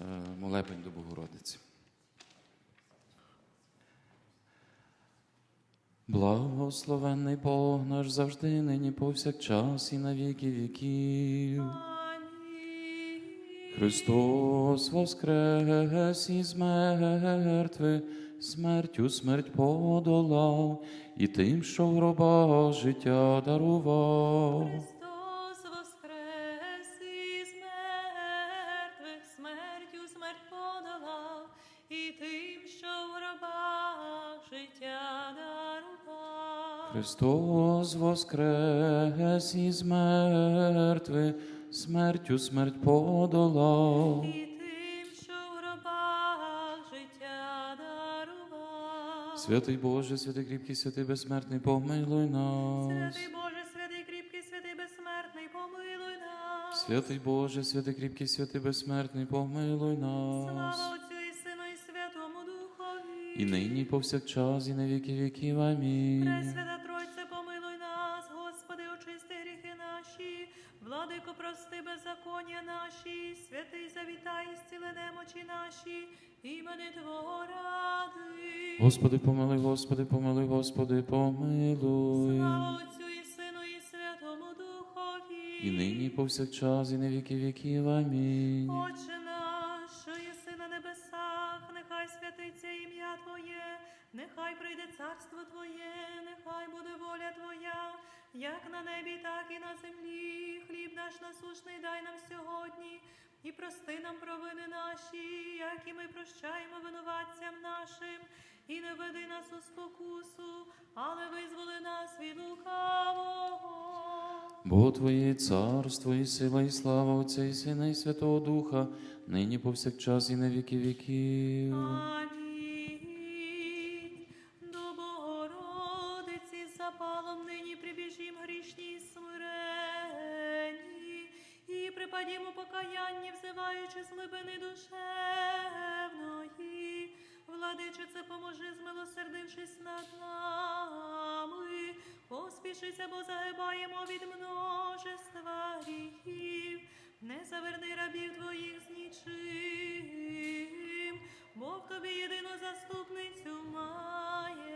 Е, молебень до Богородиці. Благословенний Бог наш завжди, нині повсякчас, і на віки віків. Христос воскрес із мертви, смертю смерть подолав, і тим, що в гробах життя дарував. Христос воскрес із мертвих, смертю смерть подолав. І тим, що в гробах життя дарував. Святий Боже, святий кріпкий, святий безсмертний, помилуй нас. Святий Боже, святий кріпкий, святий безсмертний, помилуй нас. Святий Боже, святий кріпкий, святий безсмертний, помилуй нас. Слава Отцю і Сину і Святому Духові. І нині, і повсякчас, і на віки віків. Амінь. Зціли наші, імени Твого ради. Господи, помилуй, Господи, помилуй, Господи, помилуй. Слава Отцю і Сину і Святому Духові. І нині, і повсякчас, і на віки віків. Амінь. Отче провини наші, як і ми прощаємо винуватцям нашим, і не веди нас у спокусу, але визволи нас від лукавого. Бо Твоє царство, і сила, і слава Отця, і Сина, і Святого Духа, нині повсякчас, і на віки віків. Амінь. Припадімо покаянні, взиваючи з глибини душевної. Владичице, поможи, змилосердившись над нами, поспішися, бо загибаємо від множества гріхів. Не заверни рабів твоїх з нічим, бо в тобі єдину заступницю маємо.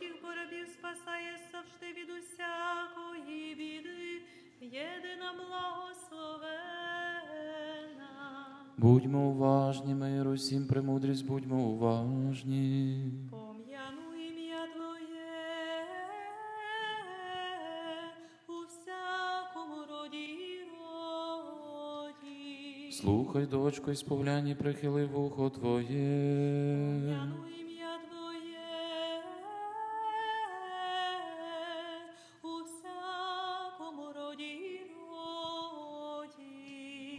Твоїх боробів спасає завжди від усякої біди, єдина благословена. Будьмо уважні, мир усім премудрість, будьмо уважні. Пом'яну ім'я Твоє у всякому роді і роді. Слухай, дочко, і сповляні, прихили вухо Твоє. Пом'яну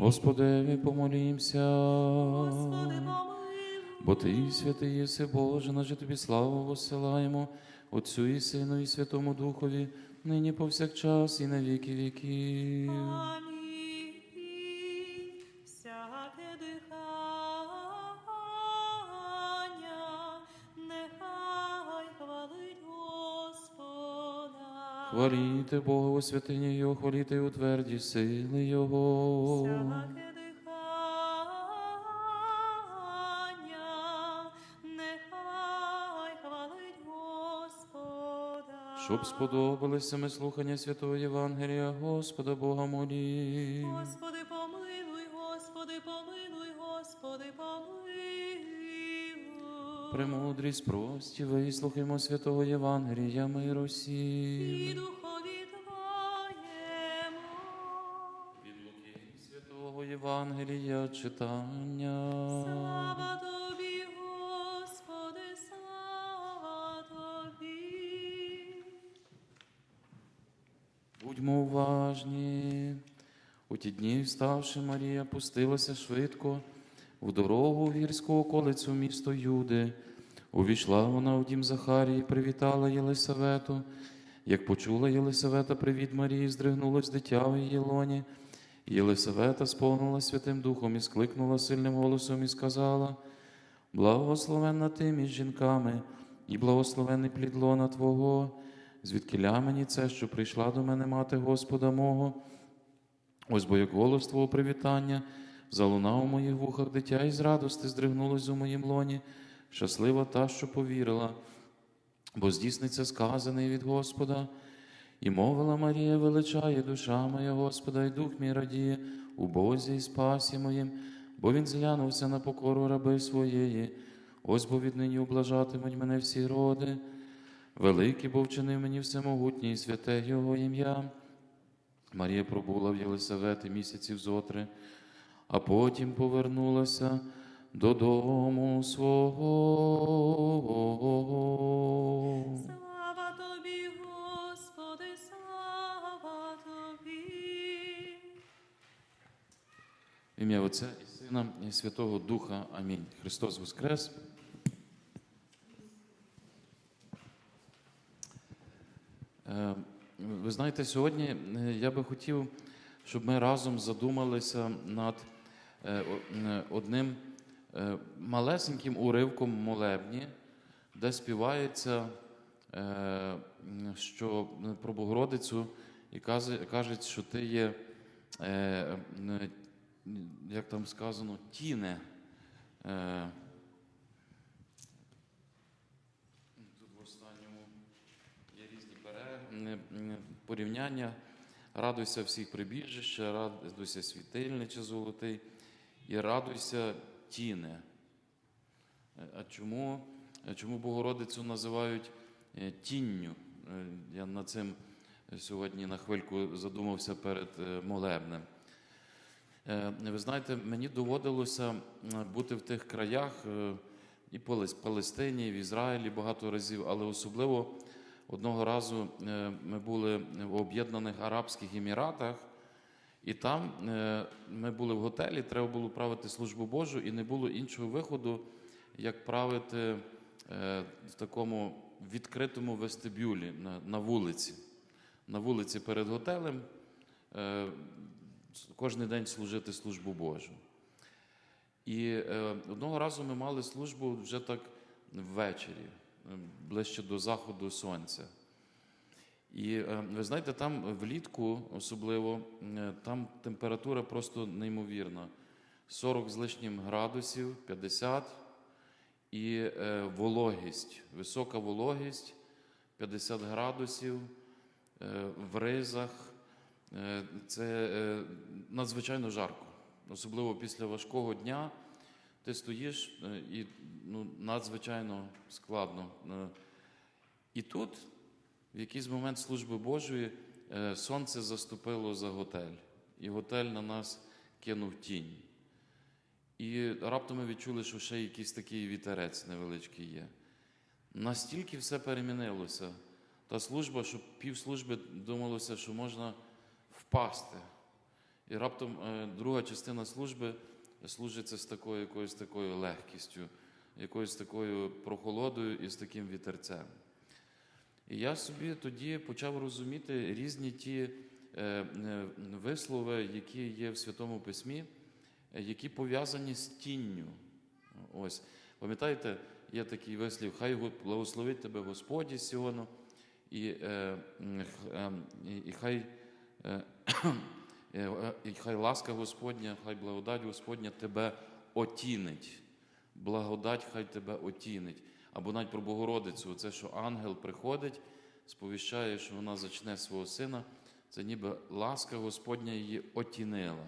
Господеві, помолімся. Господи. Бо Ти святий єси Боже, наже Тобі славу посилаємо, Отцю і Сину, і Святому Духові, нині повсякчас, і на віки віків. Амінь. Хваліте Бога у святині Його, хваліте у тверді сили Його. Щоб сподобалися ми слухання святого Євангелія, Господа Бога молі. Господи, Премудрість прості, вислухаймо святого Євангелія, миру І духові Твоєму. Від Луки святого Євангелія читання. Слава Тобі, Господи, слава Тобі. Будьмо уважні. У ті дні, вставши, Марія пустилася швидко в дорогу в гірську околицю місто Юди, Увійшла вона в дім Захарії, привітала Єлисавету. Як почула Єлисавета привіт Марії, здригнулось дитя в її лоні. Єлисавета сповнила Святим Духом і скликнула сильним голосом і сказала: Благословенна ти між жінками, і благословенний плід лона Твого, звідкиля мені це, що прийшла до мене мати Господа мого. Ось бо як голос Твого привітання залунав у моїх вухах дитя, і з радости здригнулось у моїм лоні. Щаслива та, що повірила, бо здійсниться сказаний від Господа. І мовила Марія, величає душа моя Господа, і дух мій радіє у Бозі і спасі моїм, бо він зглянувся на покору раби своєї. Ось бо віднині облажатимуть мене всі роди. Великий бо вчинив мені всемогутній і святе Його ім'я. Марія пробула в Єлисавети місяців зотри, а потім повернулася додому свого. Слава тобі, Господи, слава тобі. Ім'я Отця і Сина і Святого Духа. Амінь. Христос Воскрес. Е, Ви знаєте, сьогодні е, я би хотів, щоб ми разом задумалися над одним е, малесеньким уривком молебні, де співається, е, що е, про Богородицю і кажуть, що ти є, е, як там сказано, тіне. Е, Тут в останньому є різні порівняння. Радуйся всіх прибіжища, радуйся світильниче золотий і радуйся тіне. Е, А чому, чому Богородицю називають е, тінню? Е, Я над цим сьогодні на хвильку задумався перед е, молебнем. Е, Ви знаєте, мені доводилося бути в тих краях е, і в Палестині, і в Ізраїлі багато разів, але особливо одного разу е, ми були в Об'єднаних Арабських Еміратах, і там е, ми були в готелі, треба було правити службу Божу, і не було іншого виходу, як правити е, в такому відкритому вестибюлі на, вулиці. На вулиці перед готелем. е, Кожен день служити службу Божу. І одного разу ми мали службу вже так ввечері, ближче до заходу сонця. І е, ви знаєте, там влітку особливо, е, там температура просто неймовірна. 40 з лишнім градусів, 50 і е, вологість, висока вологість, 50 градусів в ризах. Це надзвичайно жарко, особливо після важкого дня. Ти стоїш і ну, надзвичайно складно. І тут, в якийсь момент служби Божої, е, сонце заступило за готель, і готель на нас кинув тінь. І раптом ми відчули, що ще якийсь такий вітерець невеличкий є. Настільки все перемінилося. Та служба, що півслужби думалося, що можна впасти. І раптом е, друга частина служби служиться з такою якоюсь такою легкістю, якоюсь такою прохолодою і з таким вітерцем. І я собі тоді почав розуміти різні ті е, е, вислови, які є в Святому Письмі, які пов'язані з тінню. Ось, пам'ятаєте, є такий вислів, хай благословить тебе Господь із Сіону, і, е, е, і, хай. Е, е, і хай ласка Господня, хай благодать Господня тебе отінить. Благодать хай тебе отінить. Або навіть про Богородицю, це що ангел приходить, сповіщає, що вона зачне свого сина. Це ніби ласка Господня її отінила,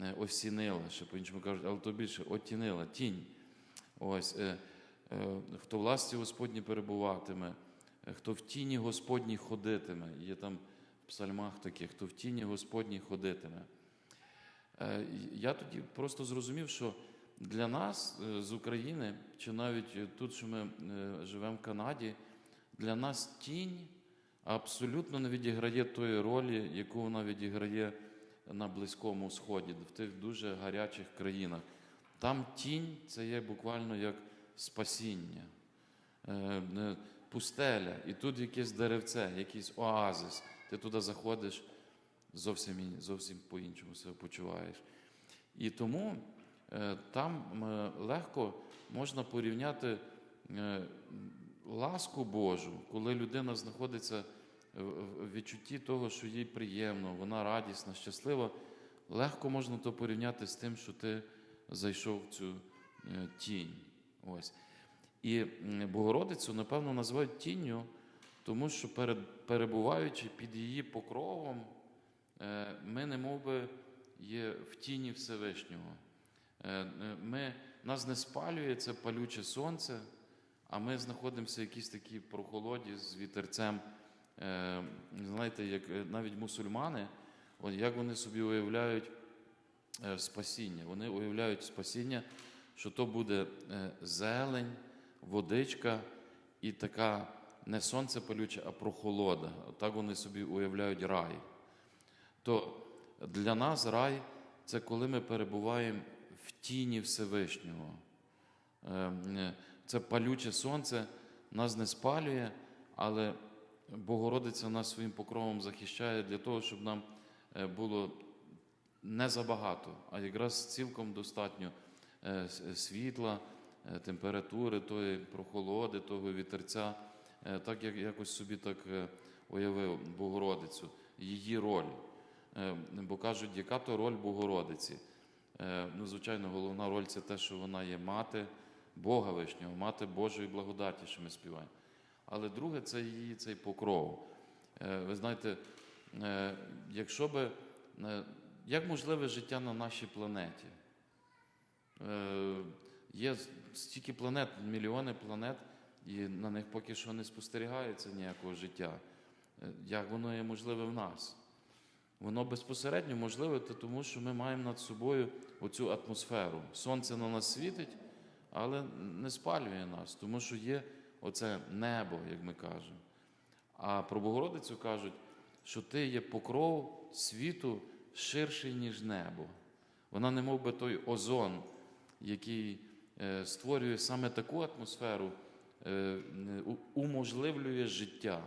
е, осінила, ще по-іншому кажуть, але то більше отінила, тінь. Ось, е, е, хто в ласті Господній перебуватиме, е, хто в тіні Господній ходитиме. Є там в псальмах таке, хто в тіні Господній ходитиме. Я тоді просто зрозумів, що для нас е, з України, чи навіть е, тут, що ми е, живемо в Канаді, для нас тінь абсолютно не відіграє тої ролі, яку вона відіграє на Близькому Сході, в тих дуже гарячих країнах. Там тінь це є буквально як спасіння. пустеля, і тут якесь деревце, якийсь оазис. Ти туди заходиш, зовсім, зовсім по-іншому себе почуваєш. І тому там е, легко можна порівняти е, ласку Божу, коли людина знаходиться в- відчутті того, що їй приємно, вона радісна, щаслива. Легко можна то порівняти з тим, що ти зайшов в цю е, тінь. Ось. І Богородицю, напевно, називають тінню, тому що перебуваючи під її покровом, е, ми не би є в тіні Всевишнього. Е, е, Ми, нас не спалює це палюче сонце, а ми знаходимося в якійсь такій прохолоді з вітерцем. Е, Знаєте, як навіть мусульмани, як вони собі уявляють спасіння. Вони уявляють спасіння, що то буде зелень, водичка і така не сонце палюче, а прохолода. Так вони собі уявляють рай. То для нас рай це коли ми перебуваємо в тіні Всевишнього. Е, е, Це палюче сонце нас не спалює, але Богородиця нас своїм покровом захищає для того, щоб нам е, було не забагато, а якраз цілком достатньо е, світла, температури, тої прохолоди, того вітерця. Так як якось собі так уявив Богородицю, її роль. Е, Бо кажуть, яка то роль Богородиці? Е, Ну, звичайно, головна роль це те, що вона є мати Бога Вишнього, мати Божої благодаті, що ми співаємо. Але друге це її цей покров. Е, Ви знаєте, е, якщо би як можливе життя на нашій планеті? Є стільки планет, мільйони планет, і на них поки що не спостерігається ніякого життя. Як воно є можливе в нас? Воно безпосередньо можливе, тому що ми маємо над собою оцю атмосферу. Сонце на нас світить, але не спалює нас, тому що є оце небо, як ми кажемо. А про Богородицю кажуть, що ти є покров світу ширший, ніж небо. Вона не мов би той озон, який е, створює саме таку атмосферу, е, уможливлює життя,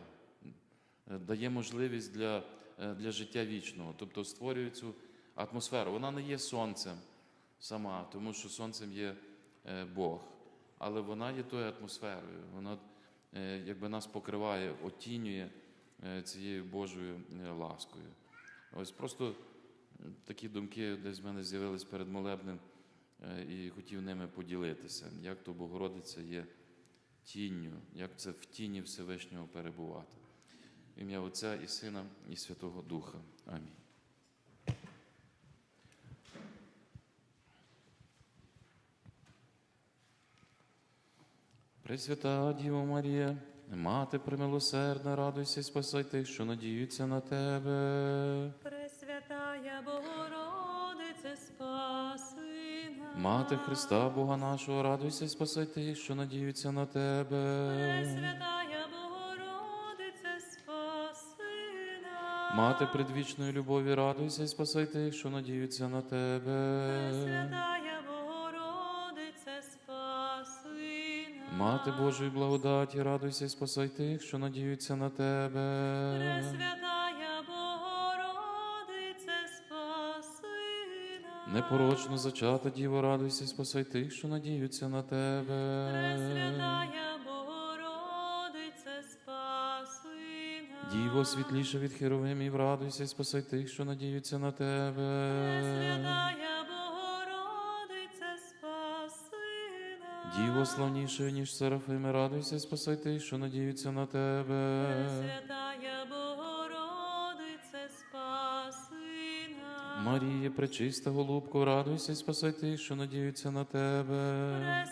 е, дає можливість для, для життя вічного, тобто створює цю атмосферу. Вона не є сонцем сама, тому що сонцем є е, Бог, але вона є тою атмосферою. Вона е, якби нас покриває, отінює е, цією Божою е, ласкою. Ось просто такі думки десь в мене з'явились перед молебнем е, і хотів ними поділитися, як то Богородиця є тінню, як це в тіні Всевишнього перебувати. В ім'я Отця і Сина, і Святого Духа. Амінь. Пресвята Діво Марія, Мати примилосердна, радуйся і спасай тих, що надіються на тебе. Пресвятая Богородице, спаси нас. Мати Христа, Бога нашого, радуйся і спасай тих, що надіються на тебе. Пресвятая Мати предвічної любові, радуйся і спасай тих, що надіються на тебе. Пресвятая Богородице, спаси нас. Мати Божої благодаті, радуйся і спасай тих, що надіються на тебе. Пресвятая Богородице, спаси нас. Непорочно зачата Діво, радуйся і спасай тих, що надіються на тебе. Пресвятая Діво світліше від херовимів, радуйся і спасай тих, що надіються на тебе. Пресвятая Богородице, спаси нас. Діво славніше, ніж серафими, радуйся і спасай тих, що надіються на тебе. Пресвятая Богородице, спаси нас. Марія, пречиста голубко, радуйся і спасай тих, що надіються на тебе.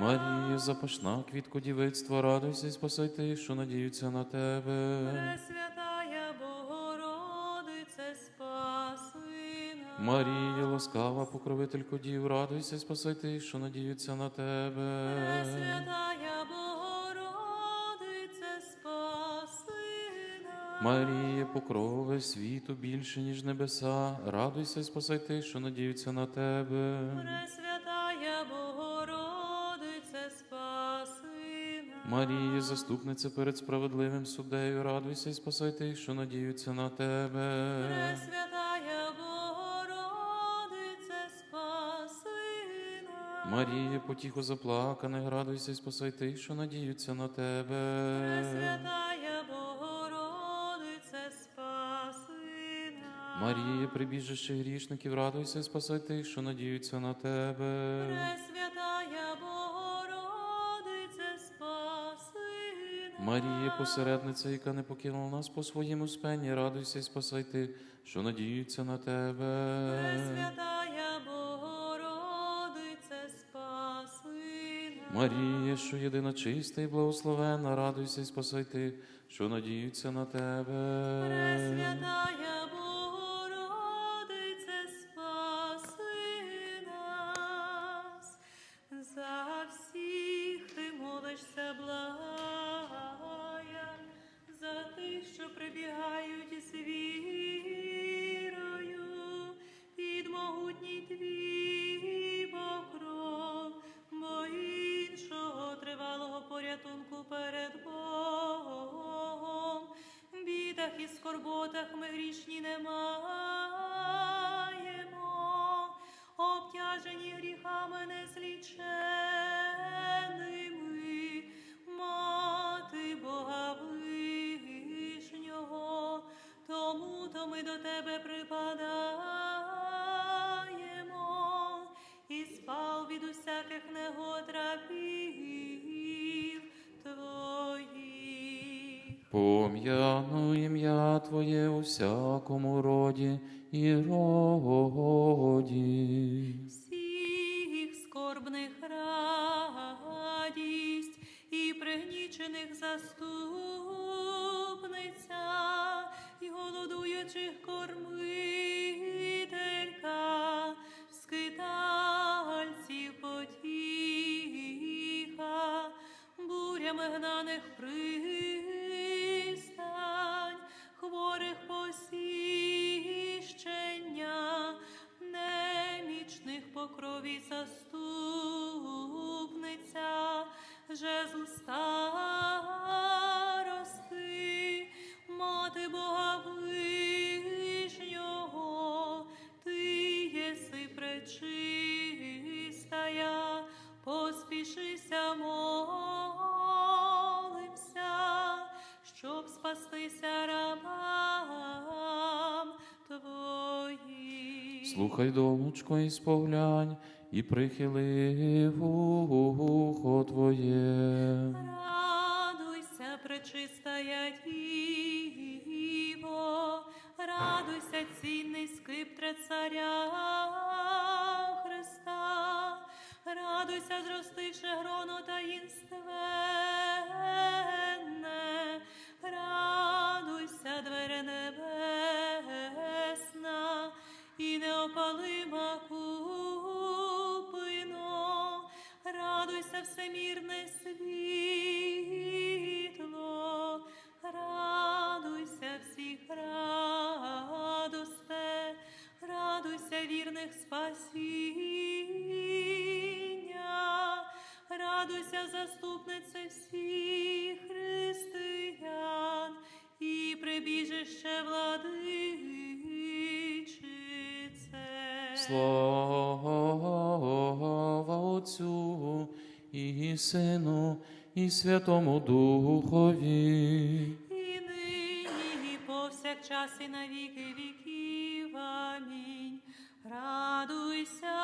Спаси. Марія, запашна квітко дівицтва, радуйся і спасай тих, що надіються на тебе. Пресвятая Богородице, спаси нас. Марія, ласкава покровителько дів, радуйся і спасай тих, що надіються на тебе. Пресвятая Богородице, спаси нас. Марія, покрове світу більше, ніж небеса, радуйся і спасай тих, що надіються на тебе. Пресвятая Марія, заступниця перед справедливим суддею, радуйся і спасай тих, що надіються на тебе. Пресвятая Богородице, спаси нас. Марія, потіху заплаканих, радуйся і спасай тих, що надіються на тебе. Пресвятая Богородице, спаси нас. Марія, прибіжище грішників, радуйся і спасай тих, що надіються на тебе. Пресвятая Марія, посередниця, яка не покинула нас по своєму спенні, радуйся і спасай ти, що надіються на тебе. Пресвятая Богородице, спаси нас. Марія, що єдина чиста і благословена, радуйся і спасай ти, що надіються на тебе. Пресвятая і скорботах ми грішні не маємо, обтяжені гріхами незліченими, мати Бога вишнього, тому то ми до тебе припадаємо Пом'яну ім'я Твоє у всякому роді і роді. всіх скорбних радість і пригнічених заступниця, і голодуючих кормителька, скитальців потіха, бурями гнаних пристань, немічних покрові заступниця, жезл старости, мати Бога вишнього, ти єси пречистая, поспішися молимся, щоб спастися рабам Слухай, донечко, і споглянь, і прихили вухо Твоє. Радуйся, пречистая Діво, радуйся, цінний скиптре царя Христа, радуйся, зростивши гроно таїнственне, радуйся, двере небесна, неопалима купино, радуйся, всемірне світло, радуйся всіх радосте, радуйся вірних спасіння, радуйся, заступнице всіх християн і прибіжище владичице. Слава Отцю і Сину, і Святому Духові. І нині, і повсякчас, і на віки віків. Амінь. Радуйся,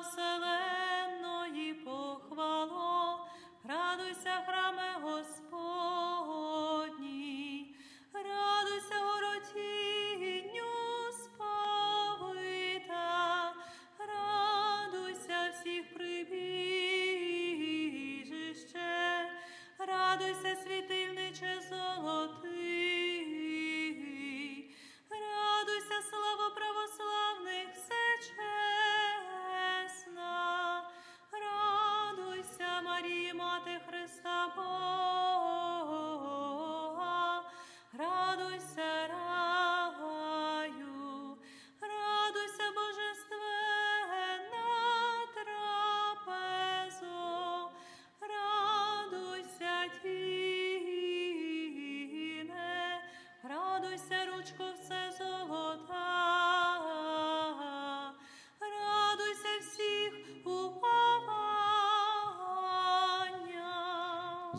вселенної похвало, радуйся, храме Господній,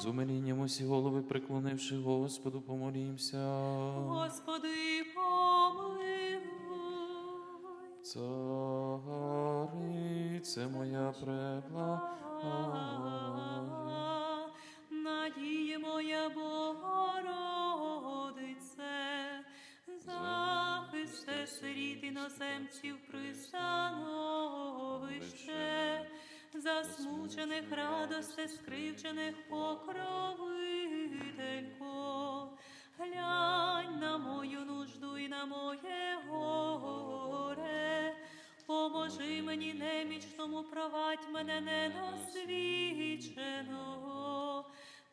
З умилінням усі голови преклонивши Господу, помолімся. Господи, помилуй. Царице моя преблага. Надіє моя Богородице, захисте сиріт іноземців пристановище, засмучених радосте, скривчених покровителько. Глянь на мою нужду і на моє горе. Поможи мені немічному, провадь мене недосвідченого.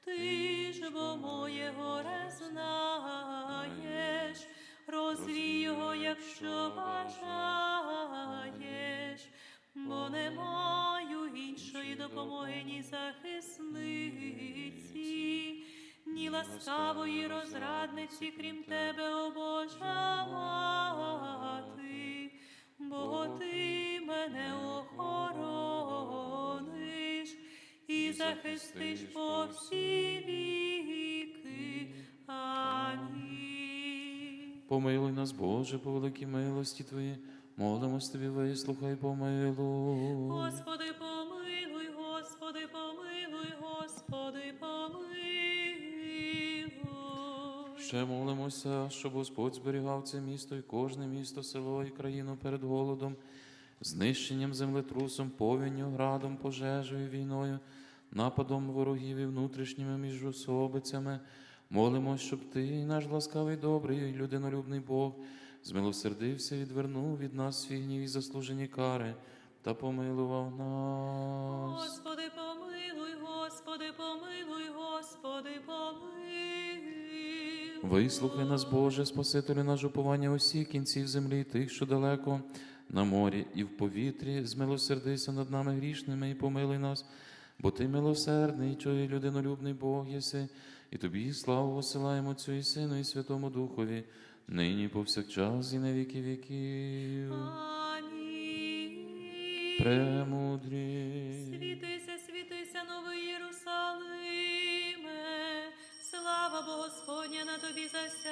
Ти ж бо моє горе знаєш, розвій його, якщо бажаєш, бо не маю допомоги, ні захисниці, ні ласкавої розрадниці, крім тебе, о Божа мати, бо ти мене охорониш і захистиш по всі віки. Амінь. Помилуй нас, Боже, по великій милості Твої. Молимось Тобі, вислухай, помилуй. Господи, помилуй, Господи, помилуй, Господи, помилуй. Ще молимося, щоб Господь зберігав це місто і кожне місто, село і країну перед голодом, знищенням землетрусом, повінню, градом, пожежею, війною, нападом ворогів і внутрішніми міжособицями. Молимось, щоб ти, наш ласкавий, добрий і людинолюбний Бог, змилосердився і відвернув від нас свій гнів і заслужені кари та помилував нас. Господи, помилуй, Помилуй, Господи, помилуй. Вислухай нас, Боже, Спасителю наш уповання усіх кінців землі, тих, що далеко на морі і в повітрі, змилосердися над нами грішними і помилуй нас, бо ти милосердний, чує людинолюбний Бог єси, і тобі славу посилаємо Отцю і Сину, і Святому Духові, нині повсякчас, і на віки віків. Премудрі. Світися, світися, новий Єрусалиме, слава Господня на тобі засяяла,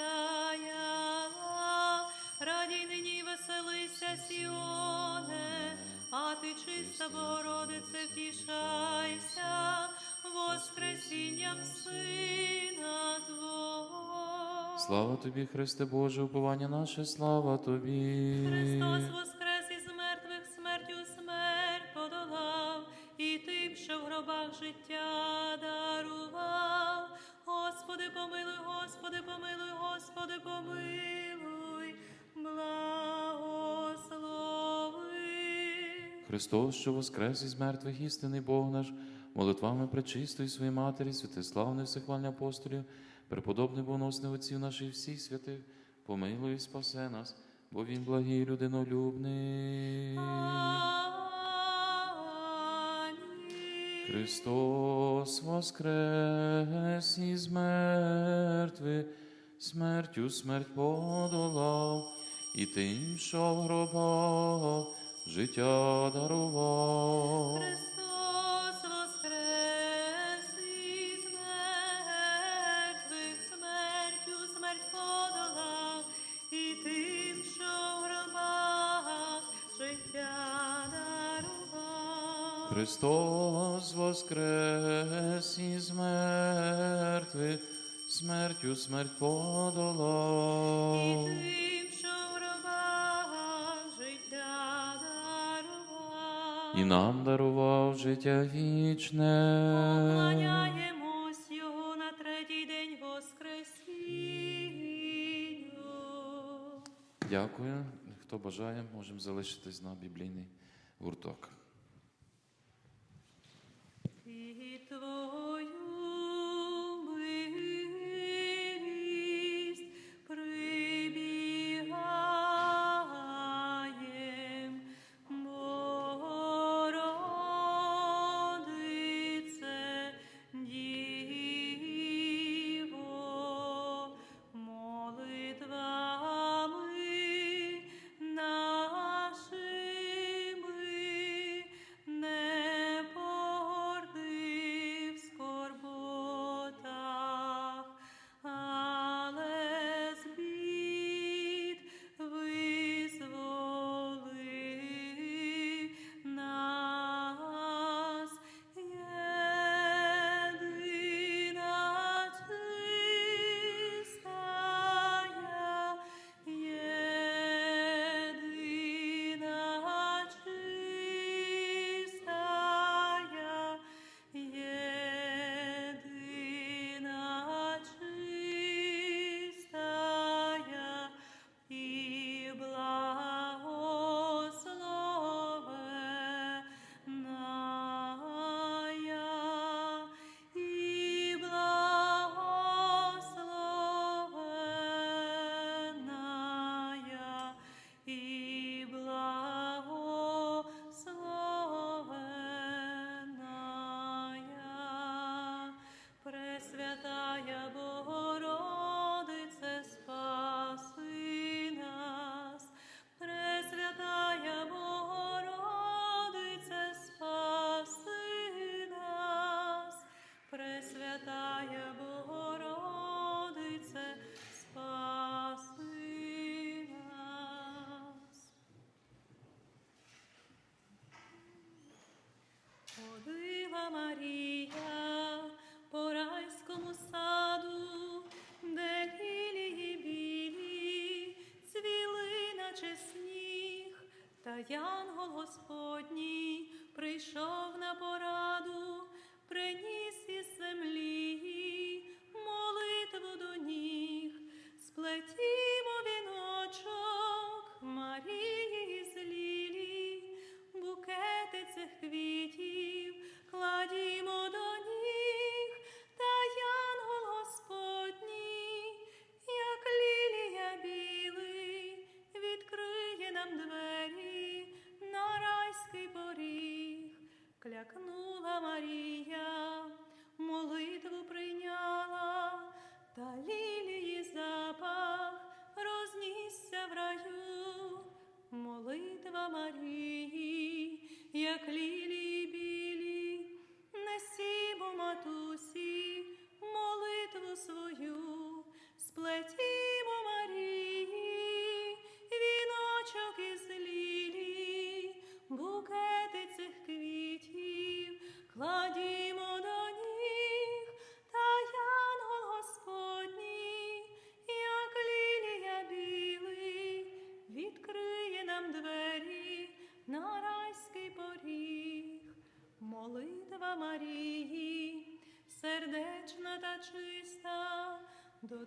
радій нині веселися, Сіоне, а ти чиста Богородице, втішайся, воскресінням Сина Твого. Слава тобі, Христе Боже, уповання наше, слава тобі. Христос помилуй, Господи, помилуй, Господи, помилуй, благослови. Христос, що воскрес із мертвих істинний Бог наш, молитвами пречистої своєї Матері, святиславних всехвальних апостолів, преподобних боносних отців наших всіх святих, помилуй і спасе нас, бо Він благий людинолюбний. Христос воскрес із мертвих, смертю смерть подолав, і тим, що в гробах життя дарував. Христос воскрес із мертвих, смертю смерть І подолав. дарував. І нам дарував життя вічне. Поклоняємось його на третій день Воскресінню. Дякую. Хто бажає, можемо залишитись на біблійний гурток. Янгол Господній чиста, до